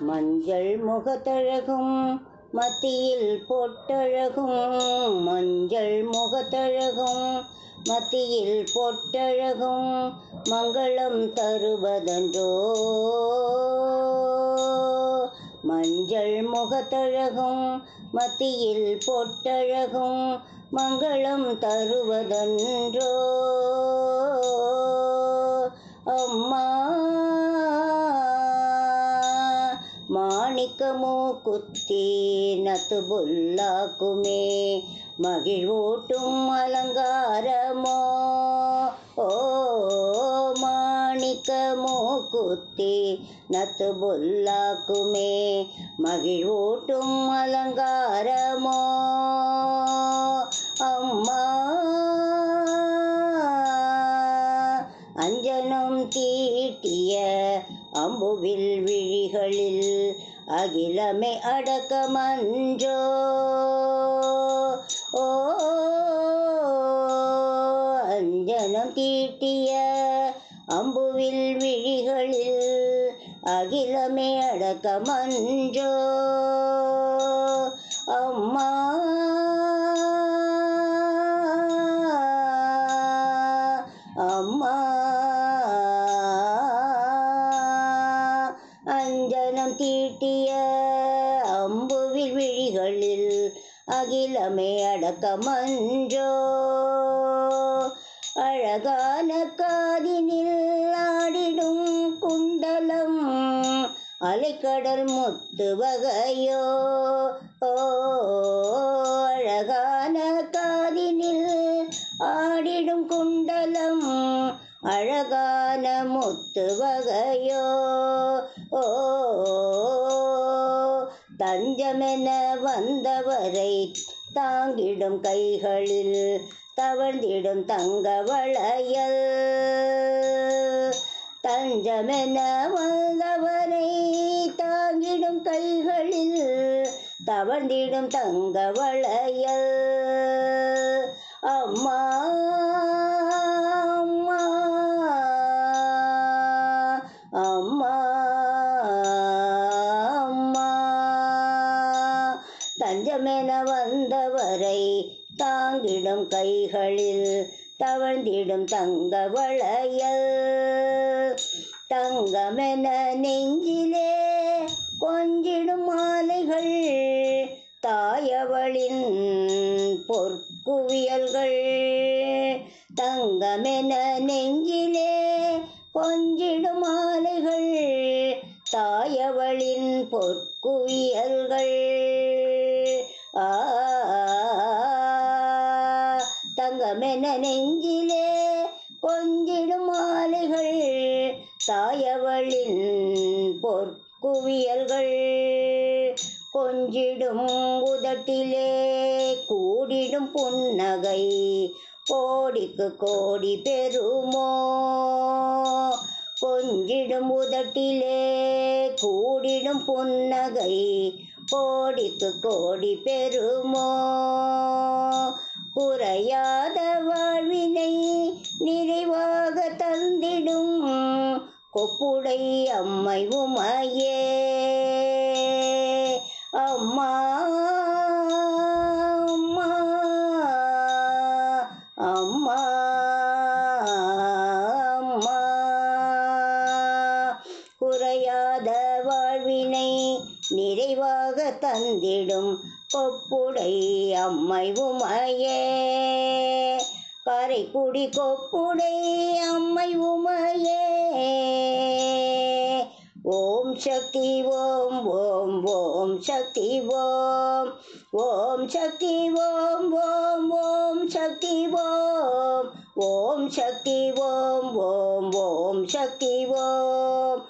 மஞ்சள் முகத்தழகும் மத்தியில் பொட்டழகும். மஞ்சள் முகத்தழகும் மத்தியில் பொட்டழகும். மங்களம் தருவதன்றோ? மஞ்சள் முகத்தழகும் மத்தியில் பொட்டழகும். மங்களம் தருவதன்றோ? அம்மா! மாணிக்கமோ குத்தி புல்லாக்குமே மகிழ்வூட்டும் அலங்காரமோ. ஓ மாணிக்கமோ குத்தி புல்லாக்குமே மகிழ்வூட்டும் அலங்காரமோ. அம்புவில் விழிகளில் அகிலமே அடக்கமன்றோ ஓ அஞ்சனம் தீட்டிய அம்புவில் விழிகளில் அகிலமே அடக்கமன்றோ அம்மா அம்மா. அஞ்சனம் தீட்டிய அம்புவில் விழிகளில் அகிலமே அடக்கமன்றோ. அழகான காதினில் ஆடிடும் குண்டலம் அலைக்கடல் முத்து வகையோ. ஓ அழகான முத்து வகையோ. ஓ தஞ்சமென வந்தவரை தாங்கிடும் கைகளில் தவழ்ந்திடும் தங்க வளையல். தஞ்சமென வந்தவரை தாங்கிடும் கைகளில் தவழ்ந்திடும் தங்க வளையல். அம்மா தஞ்சமென வந்தவரை தாங்கிடும் கைகளில் தவழ்ந்திடும் தங்க வளையல். தங்கமென நெஞ்சிலே கொஞ்சிடும் மாலைகள் தாயவளின் பொற்குவியல்கள். தங்கமென நெஞ்சிலே கொஞ்சிடும் மாலைகள் தாயவளின் பொற்குவியல். தங்கமென நெஞ்சிலே கொஞ்சிடும் மாலைகள் தாயவளின் பொற்குவியல்கள். கொஞ்சிடும் உதட்டிலே கூடிடும் புன்னகை கோடிக்கு கோடி பெறுமோ? கொஞ்சிடும் உதட்டிலே கூடிடும் புன்னகை கோடிக்கு கோடி பெருமோ குறையாத வாழ்வினை நிறைவாக தந்திடும் கொப்புடை அம்மை உமையே. அம்மா நிறைவாக தந்திடும். கொப்புடை அம்மை உமையே. கரைக்குடி கொப்புடை அம்மை உமையே. ஓம் சக்தி ஓம் ஓம் ஓம் சக்தி ஓம். ஓம் சக்தி ஓம் ஓம் ஓம் சக்தி ஓம். ஓம் சக்தி ஓம் ஓம் ஓம் சக்தி ஓம்.